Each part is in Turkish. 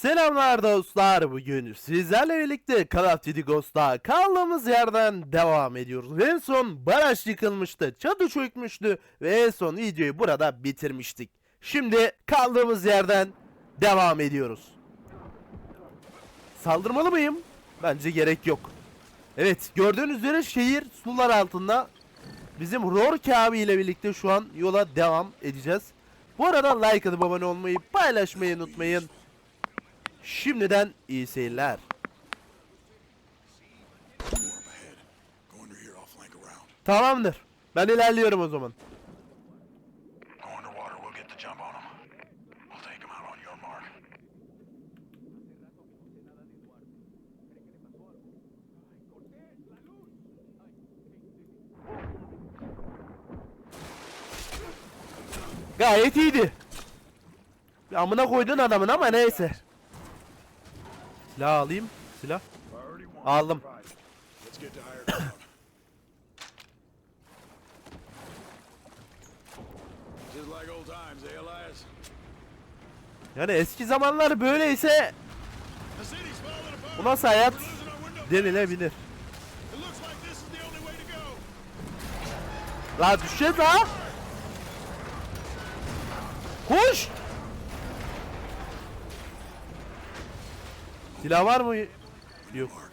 Selamlar dostlar. Bugün sizlerle birlikte Call of Duty Ghost'ta kaldığımız yerden devam ediyoruz. En son baraj yıkılmıştı, çatı çökmüştü ve en son videoyu burada bitirmiştik. Şimdi kaldığımız yerden devam ediyoruz. Saldırmalı mıyım? Bence gerek yok. Evet gördüğünüz üzere şehir sular altında. Bizim Rorke abi ile birlikte şu an yola devam edeceğiz. Bu arada like atıp abone olmayı paylaşmayı unutmayın. Şimdiden iyi seyirler. Tamamdır. Ben ilerliyorum o zaman. Gayet iyiydi. Amına koydun adamın ama neyse. Silah alayım. Silah. Aldım. Yani eski zamanlar böyleyse bu nasıl hayat denilebilir. La düşeceğiz ha. Koş. Silah var mı? Yok.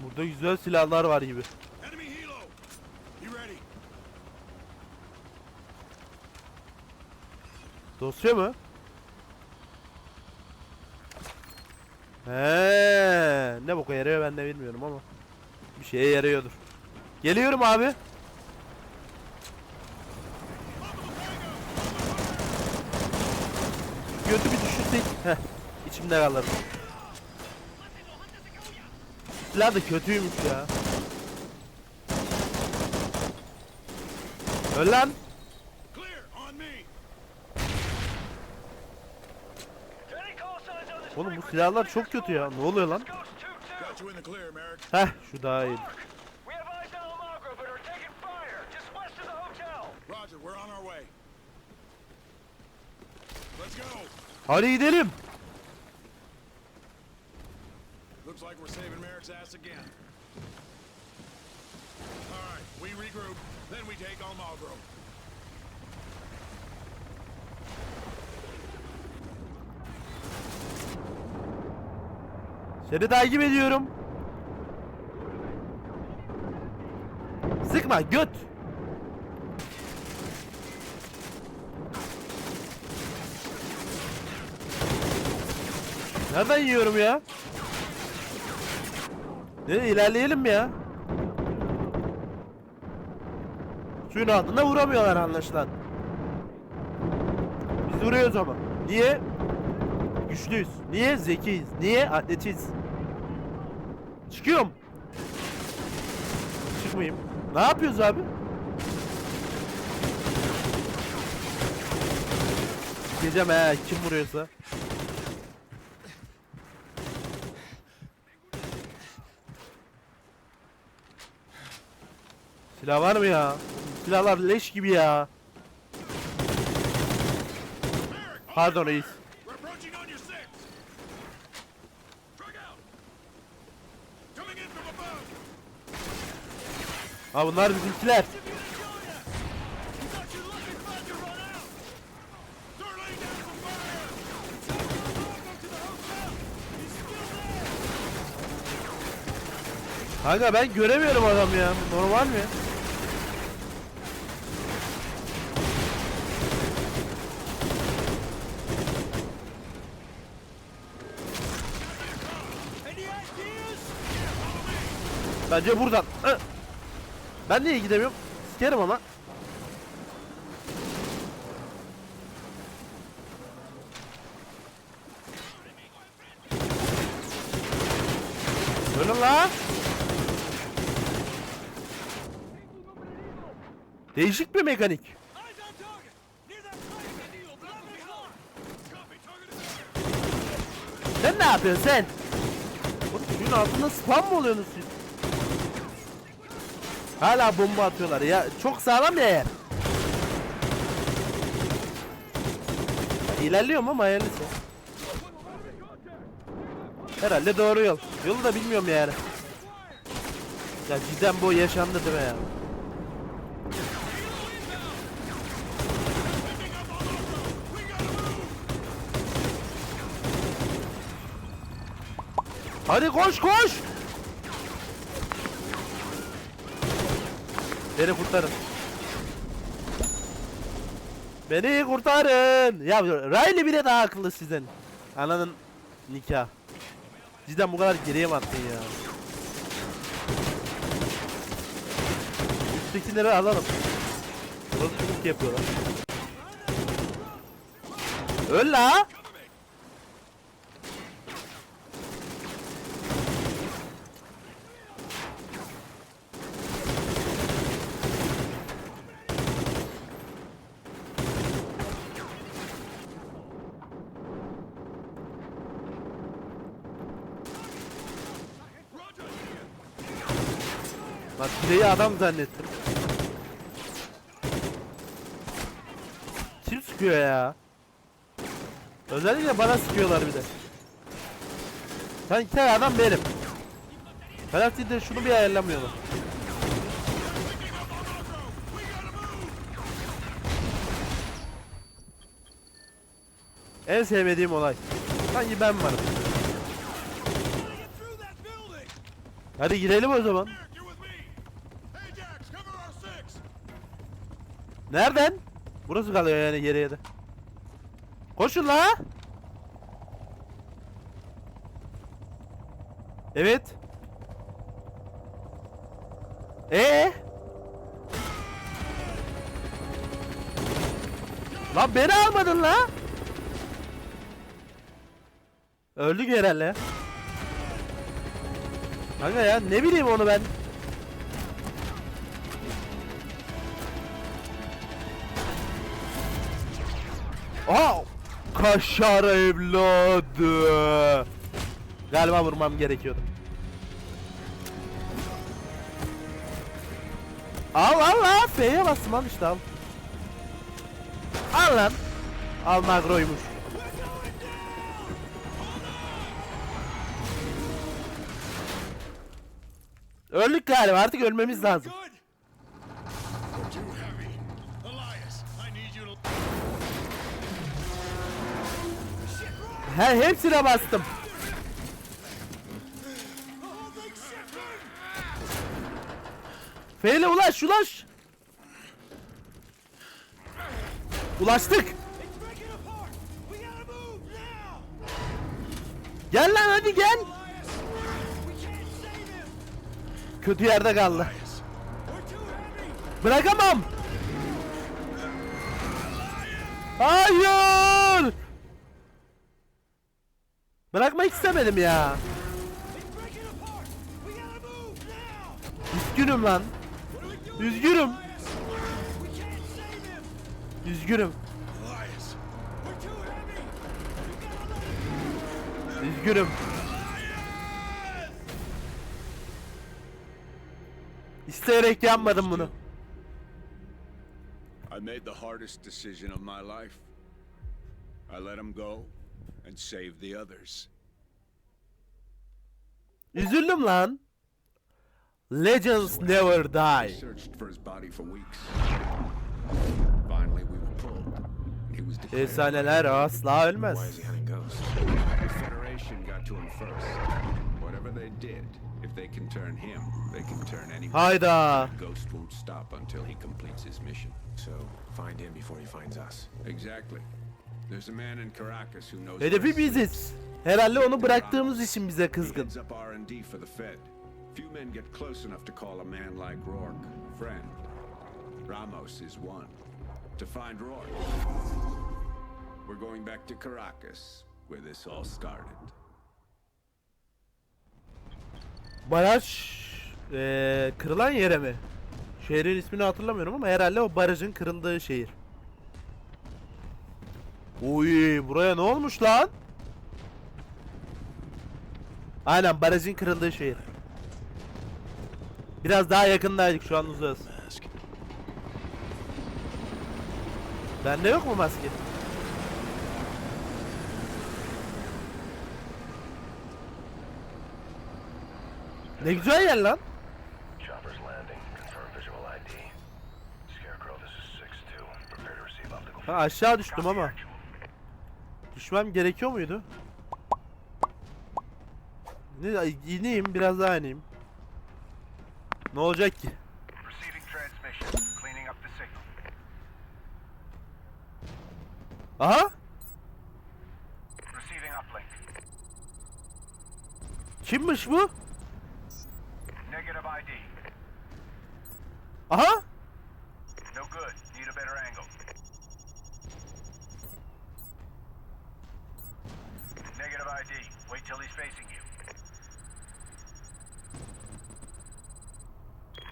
Burada güzel silahlar var gibi. Dosya mı? He, ne boka yarıyor ben de bilmiyorum ama bir şeye yarıyordur. Geliyorum abi. Götü bir düşürsek. Heh, içimde kalır. Silah da kötüymüş ya. Öl lan. Oğlum bu silahlar çok kötü ya. Ne oluyor lan? Heh şu daha iyi. We have eyes on Almagro, but are taking fire just west of the hotel. Roger, we're on our way. Let's go. Hadi gidelim. Looks like we're saving Merrick's ass again. All right, we regroup, then we take Almagro. Seni takip ediyorum. Sıkma göt. Nereden yiyorum ya? Ne ilerleyelim ya? Suyun altında vuramıyorlar anlaşılan. Biz vuruyoruz ama. Niye? Güçlüyüz. Niye? Zekiyiz. Niye? Atletiz. Çıkıyorum. Çıkmayayım. Ne yapıyoruz abi? Gideceğim he kim vuruyorsa. Silah var mı ya? Silahlar leş gibi ya. Pardon reis. Ha bunlar bizimkiler. Kanka ben göremiyorum adam ya. Normal mi? Bence buradan. Ben niye gidemiyorum? Sikerim ama. Ölün lan. Değişik bir mekanik. Sen ne yapıyorsun sen? Oğlum suyun altında spam mı oluyorsunuz siz? Hala bomba atıyorlar ya. Çok sağlam ya yer. İlerliyorum ama hayırlısı. Herhalde doğru yol. Yolu da bilmiyorum yani. Ya cidden bu yaşandı değil mi ya? Hadi koş koş. Beni kurtarın. Beni kurtarın. Ya Riley bile daha akıllı sizden. Ananın nikah. Cidden bu kadar geriye mi attın ya? Üsttekileri alalım. Bozuluk yapıyorlar. Öl la. Bak şeyi adam zannettim. Kim sıkıyor ya? Özellikle bana sıkıyorlar bir de. Sanki tek adam benim. Penaltıda şunu bir ayarlamıyorlar. En sevmediğim olay. Sanki ben varım. Hadi girelim o zaman. You're with me. Ajax, cover our six. Nereden? Burası kalıyor yani geriye de. Koşun la. Evet. Ee? Lan beni almadın la. Öldük herhalde. Kanka ya ne bileyim onu ben. Aa! Kaşar evladı. Galiba vurmam gerekiyordu. Al al al. F'ye bastım al işte al. Al lan. Al magroymuş. Öldük galiba artık ölmemiz lazım. He, hepsine bastım. Feyle ulaş ulaş. Ulaştık. Gel lan hadi gel. Kötü yerde kaldı. Bırakamam. Hayır. Bırakmak istemedim ya. Üzgünüm lan. Üzgünüm. Üzgünüm. Üzgünüm. İsteyerek yapmadım bunu. I made the hardest decision of my life. I let him go and save the others. Üzüldüm lan. Legends never We die. searched for his body for weeks. Finally, we were pulled. He was declared. Efsaneler asla ölmez. The Federation got to him first. Whatever they did, if they can turn him, they can turn anyone. Hayda. Ghost won't stop until he completes his mission. So, find him before he finds us. Exactly. There's a man in Caracas who knows. Hedefi biziz. Herhalde onu bıraktığımız için bize kızgın. Few men get close enough to call a man like Rourke friend. Ramos is one. To find Rourke, we're going back to Caracas, where this all started. Baraj eee, kırılan yere mi? Şehrin ismini hatırlamıyorum ama herhalde o barajın kırıldığı şehir. Uy buraya ne olmuş lan? Aynen barajın kırıldığı şehir. Biraz daha yakındaydık şu an uzağız. Bende yok mu maske? Ne güzel yer lan. Chopper's landing. Confirm visual ID. Scarecrow, this is 6-2. Prepare to receive optical Ha aşağı düştüm ama. Düşmem gerekiyor muydu? Ne ineyim biraz daha ineyim. Ne olacak ki? Aha! Kimmiş bu? Aha! No good. Need a better angle. Negative ID. Wait till he's facing you.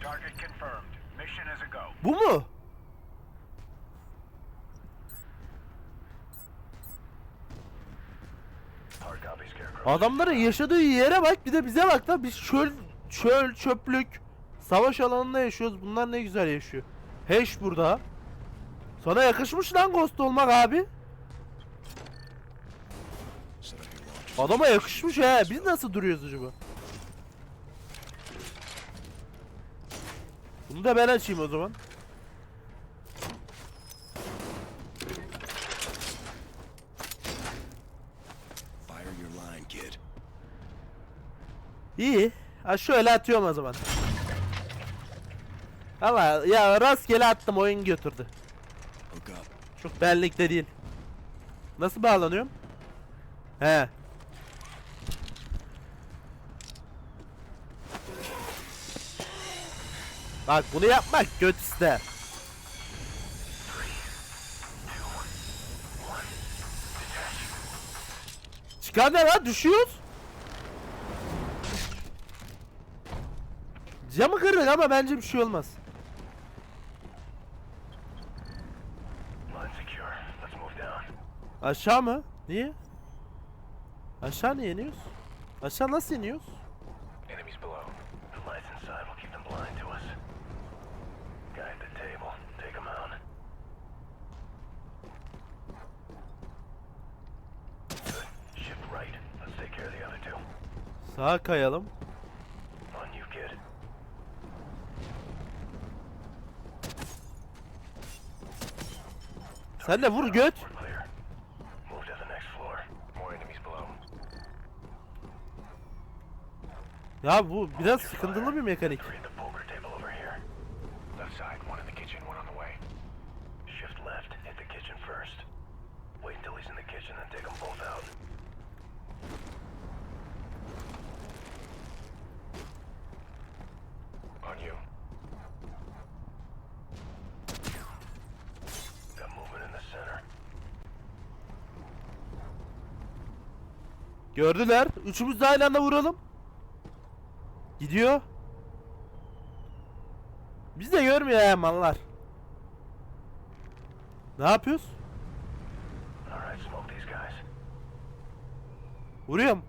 Target confirmed. Mission is a go. Bu mu? Adamların yaşadığı yere bak bir de bize bak da biz çöl, çöl, çöplük, savaş alanında yaşıyoruz. Bunlar ne güzel yaşıyor. Heş burada. Sana yakışmış lan Ghost olmak abi. Set up your launch. Adama yakışmış he. Biz nasıl duruyoruz acaba? Bunu da ben açayım o zaman. İyi. Ha şöyle atıyorum o zaman. Ama ya rastgele attım oyun götürdü. Çok benlik de değil. Nasıl bağlanıyorum? He. Bak bunu yapmak göt ister. Çıkar ne lan düşüyoruz. Camı kırdık ama bence bir şey olmaz. Aşağı mı? Niye? Aşağı niye iniyoruz? Aşağı nasıl iniyoruz? Sağa kayalım. Sen de vur göt. Ya bu biraz sıkıntılı bir mekanik. Three at the poker table over here. Left side, one in the kitchen, one on the way. Shift left, hit the kitchen first. Wait until he's in the kitchen, then take them both out. On you. Got movement in the center. Gördüler. Üçümüz de aynı anda vuralım. Gidiyor. Biz de görmüyor ya mallar. Ne yapıyoruz? Vuruyorum.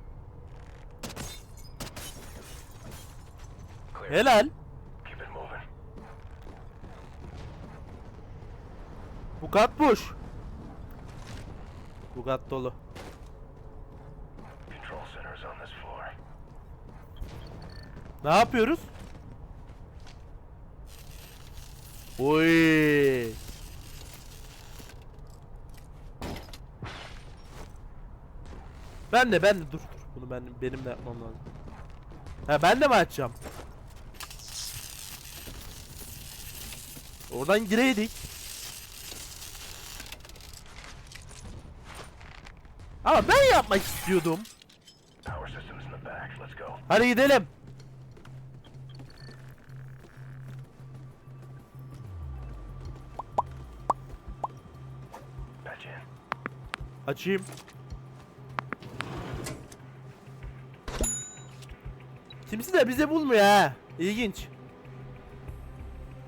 Helal. Bu kat boş. Bu kat dolu. Control center is on this floor. Ne yapıyoruz? Oy. Ben de ben de dur dur. Bunu ben benim de yapmam lazım. Ha ben de mi açacağım? Oradan gireydik. Ama ben yapmak istiyordum. Power system Açayım. Kimse de bize bulmuyor ha. İlginç.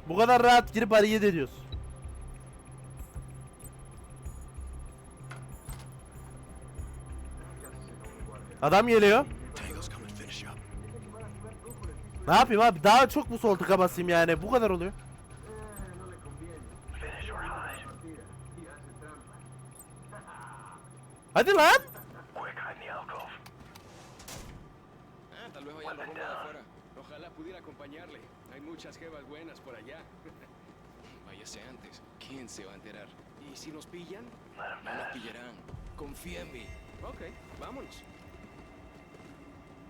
Bu kadar rahat girip hareket ediyoruz. Adam geliyor. Ne yapayım abi? Daha çok mu sol tıka basayım yani? Bu kadar oluyor. Hadi lan. ¿Quién se va a enterar? ¿Y si nos pillan? No nos pillarán. Confía en mí. Ok, vámonos.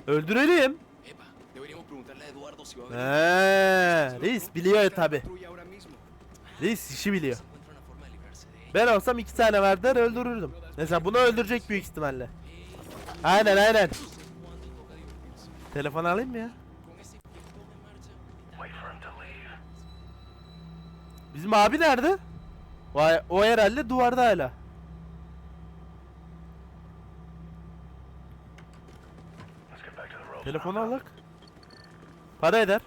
Öldürelim. Epa, deberíamos preguntarle a Eduardo si va a haber... Eee, reis biliyor tabi. Reis işi biliyor. Ben olsam iki tane var der öldürürdüm. Mesela bunu öldürecek büyük ihtimalle. Aynen aynen. Telefon alayım mı ya? Bizim abi nerede? O, o herhalde duvarda hala. Telefonu alak. Para eder.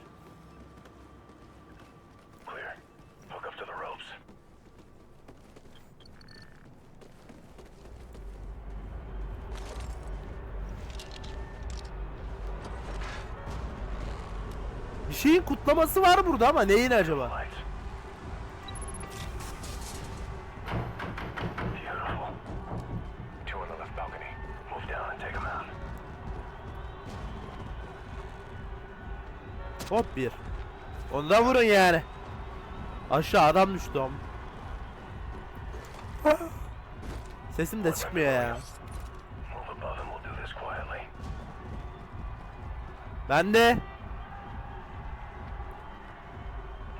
Bir şeyin kutlaması var burada ama neyin acaba? Hop bir. Onu da vurun yani. Aşağı adam düştü am. Sesim de çıkmıyor ya. Ben de.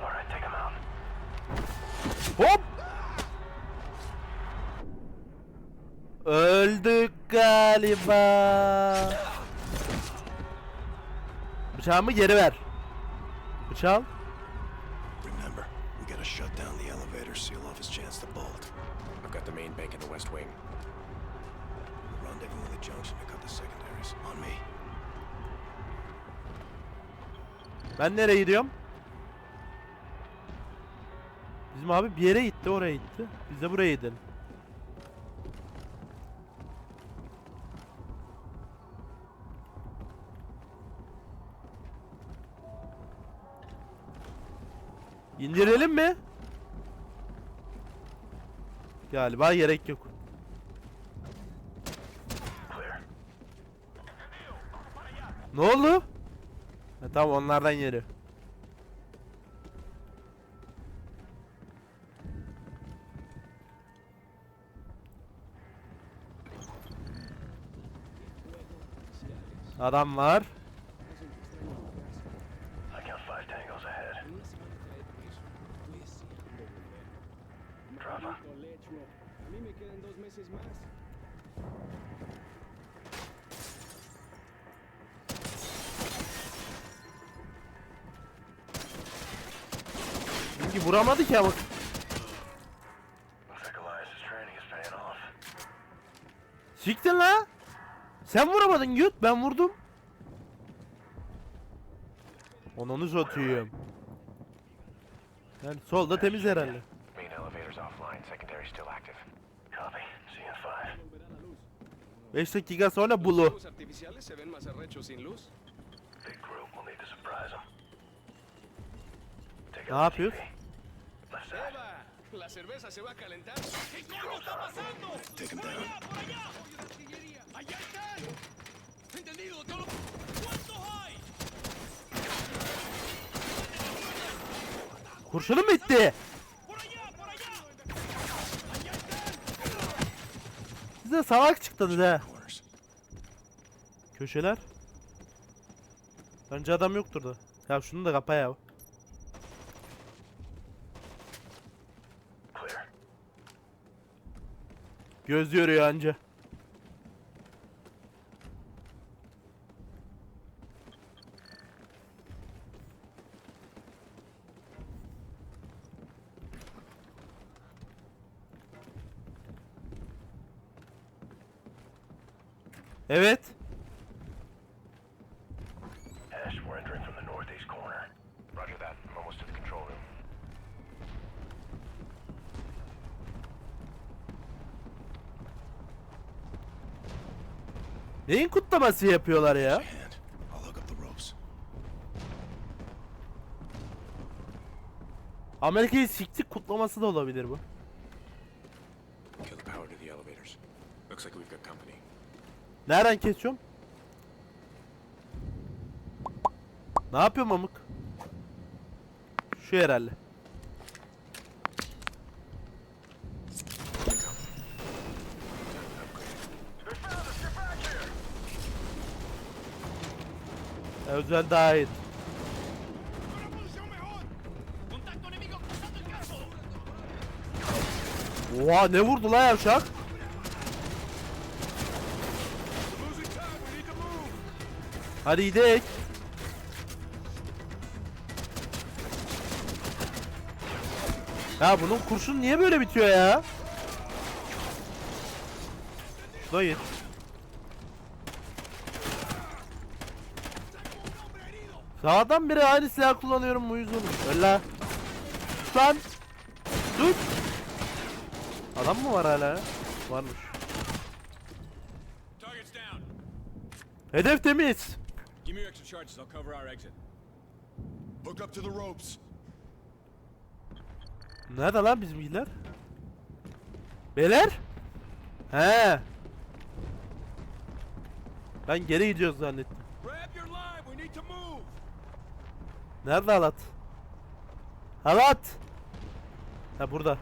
Alright, take them out. Hop. Öldük galiba. Bıçağımı geri ver. Bıçağım. Remember, we gotta shut down the elevator, seal off his chance to bolt. I've got the main bank in the west wing. Rendezvous in the junction to cut the secondaries. On me. Ben nereye gidiyorum? Bizim abi bir yere gitti, oraya gitti. Biz de buraya gidelim. İndirelim mi? Galiba gerek yok. Ne oldu? Ha, tamam onlardan yeri. Adam var. Mí me quedan dos meses más. Çünkü vuramadı ki ama. Siktir la. Sen vuramadın Güt. Ben vurdum. Onunu satayım. Yani solda temiz herhalde. 5 dakika sonra Blue. Los artificiales se ven más arrechos sin luz. Big group will need to surprise them. Take Ne out the yapıyoruz? TV. Left side. ¡Eva! La cerveza se va a calentar. Scrolls on. Take him down. Kurşunum bitti. De salak çıktınız. Corners. Köşeler. Bence adam yoktur da. Ya şunu da kapa ya. Göz yoruyor anca. Neyin kutlaması yapıyorlar ya? Amerika'yı siktik kutlaması da olabilir bu. Nereden kesiyorum? Ne yapıyor mamık? Şu herhalde. Özel daha iyi. Oha ne vurdu la yavşak? Hadi gidelim. Ya bunun kurşun niye böyle bitiyor ya? Dayı. Sağdan beri aynı silah kullanıyorum bu yüzden. Öyle. Lan. Dur. Adam mı var hala? Varmış. Hedef temiz. Give me your extra charges. I'll cover our exit. Hook up to the ropes. Nerede lan bizimkiler? Beyler? He. Ben geri gidiyoruz zannettim. Grab your line. We need to move. Nerede halat? Halat! Ha burada.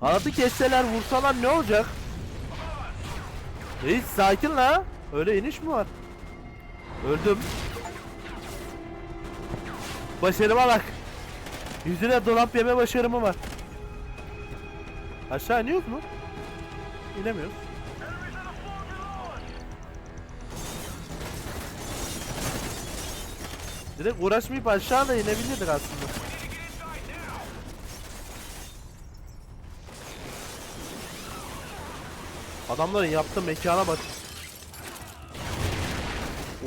Halatı kesseler vursalar ne olacak? Reis sakin la. Öyle iniş mi var? Öldüm. Başarıma bak. Yüzüne dolap yeme başarımı var. Aşağı iniyoruz mu? İnemiyoruz. Direkt uğraşmayıp aşağı da inebilirdik aslında. Adamların yaptığı mekana bak.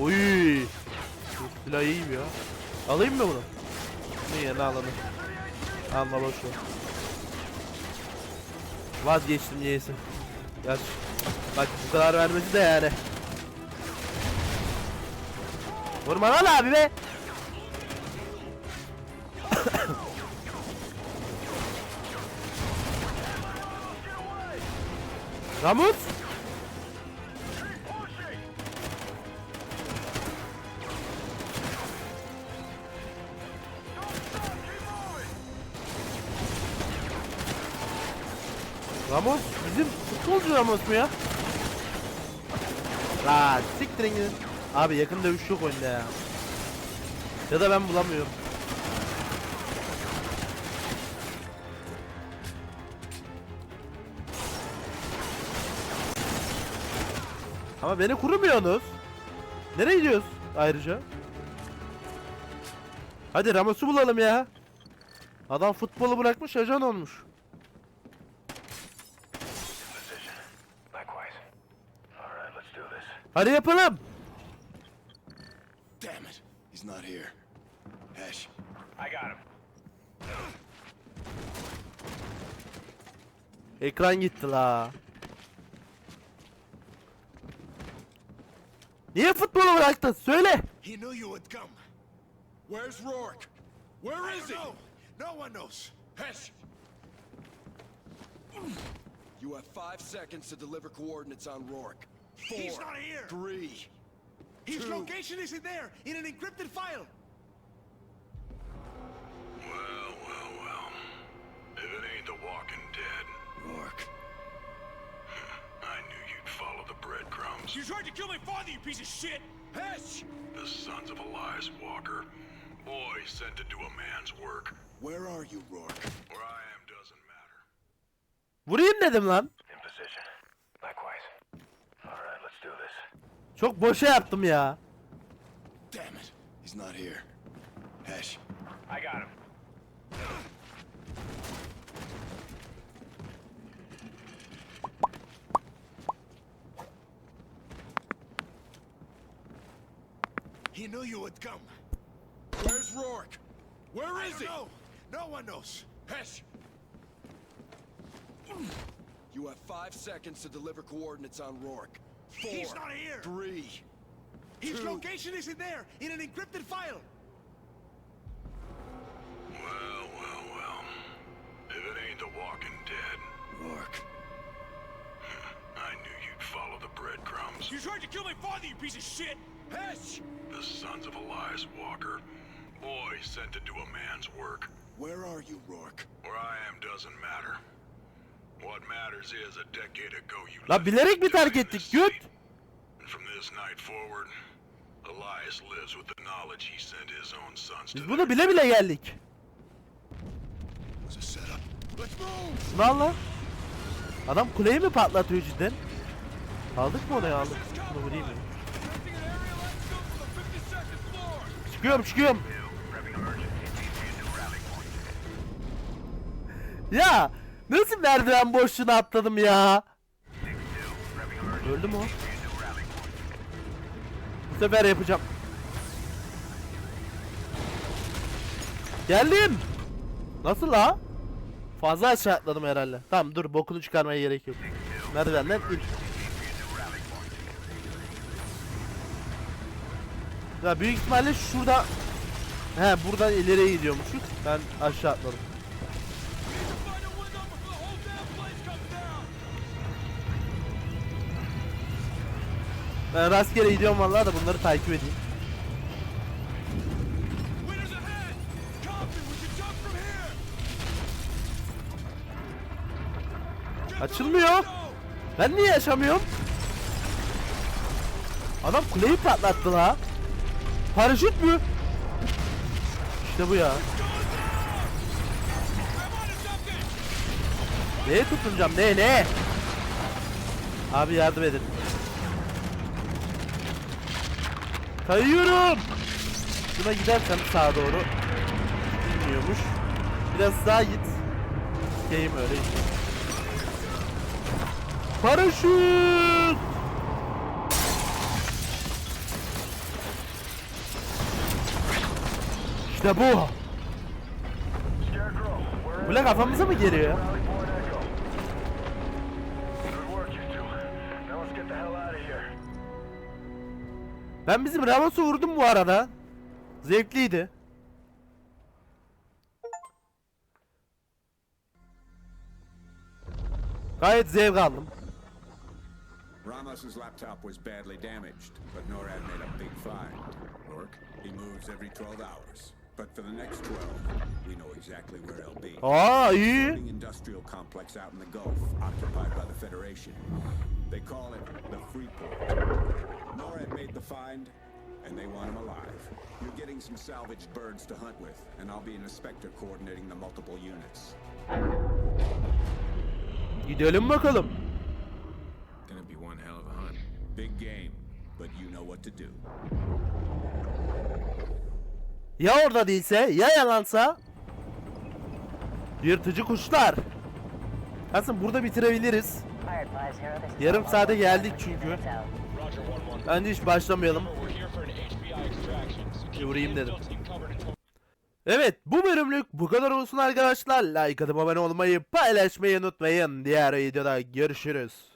Oy. Bu silah iyi ya. Alayım mı bunu? Niye ne alalım? Alma boş. Vazgeçtim niyeyse. Gerçi. Bak bu kadar vermesi de yani. Vurma lan abi be. Ramus? Ramos bizim futbolcu Ramos mu ya? La siktirin gidin. Abi yakın dövüş yok oyunda ya. Ya da ben bulamıyorum. Ama beni kurumuyorsunuz. Nereye gidiyoruz ayrıca? Hadi Ramos'u bulalım ya. Adam futbolu bırakmış ajan olmuş. Hadi yapalım. Damn it. He's not here. Ash, I got him. Ekran gitti la. Niye futbolu bıraktın? Söyle. he knew you would come. Where's Rourke? Where is he? No, no one knows. Hesh. You have five seconds to deliver coordinates on Rourke. Four. He's not here. Three. His Two. location isn't there, in an encrypted file. Well, well, well. If it ain't the Walking Dead, Rourke. I knew you'd follow the breadcrumbs. You tried to kill my father, you piece of shit! Hesh! The sons of Elias Walker. Boys sent to do a man's work. Where are you, Rourke? Where I am doesn't matter. Vurayım dedim lan. Çok boşa yaptım ya. Damn it. He's not here. Ash, I got him. he knew you would come. Where's Rourke? Where is he? No, no one knows. Hesh! You have five seconds to deliver coordinates on Rourke. Four. He's not here. Three. His two. location isn't there in an encrypted file. Well, well, well. If it ain't the walking dead, Rourke. I knew you'd follow the breadcrumbs. You tried to kill my father, you piece of shit. Hesh! The sons of Elias Walker. Boy sent to do a man's work. Where are you, Rourke? Where I am doesn't matter. La bilerek mi terk ettik? this Göt. city. And from this night forward, Elias lives with the knowledge he sent his own sons Biz to bunu bile bile geldik. It was a setup. Let's move! Şunu al lan. Adam kuleyi mi patlatıyor cidden? Aldık mı onu ya aldık. Bunu vurayım ya. Testing an aerial axiom from the 52nd floor. Çıkıyorum çıkıyorum. Ya nasıl merdiven boşluğuna atladım ya? Öldü mü o? Bu sefer yapacağım. Geldim. Nasıl la? Fazla aşağı atladım herhalde. Tamam dur bokunu çıkarmaya gerek yok. Merdivenden in. Ya büyük ihtimalle şurada He buradan ileriye gidiyormuşuz. Ben aşağı atladım. Ben rastgele gidiyorum vallahi da bunları takip edeyim. Açılmıyor. Ben niye yaşamıyorum? Adam kuleyi patlattı la. Paraşüt mü? İşte bu ya. Neye tutunacağım? Ne ne? Abi yardım edin. Kayıyorum. Şuna gidersem sağa doğru. Bilmiyormuş. Biraz daha git. Gideyim öyle işte. Paraşüt. İşte bu. Scarecrow, we're Bu ne kafamıza mı geliyor ya? Ben bizim Ramos'u vurdum bu arada. Zevkliydi. Gayet zevk aldım. Ramos's laptop was badly damaged, but NORAD made a big find. Rourke, he moves every 12 hours. But for the next 12, we know exactly where he'll be. Aa iyi. Floating industrial complex out in the Gulf, occupied by the Federation. They call it the Freeport. NORAD made the find, and they want him alive. You're getting some salvaged birds to hunt with, and I'll be an inspector coordinating the multiple units. Gidelim bakalım. Gonna be one hell of a hunt. Big game, but you know what to do. Ya orada değilse ya yalansa. Yırtıcı kuşlar. Aslında burada bitirebiliriz. Yarım saate geldik çünkü. Bence hiç başlamayalım. Vurayım dedim. Evet bu bölümlük bu kadar olsun arkadaşlar. Like atıp abone olmayı paylaşmayı unutmayın. Diğer videoda görüşürüz.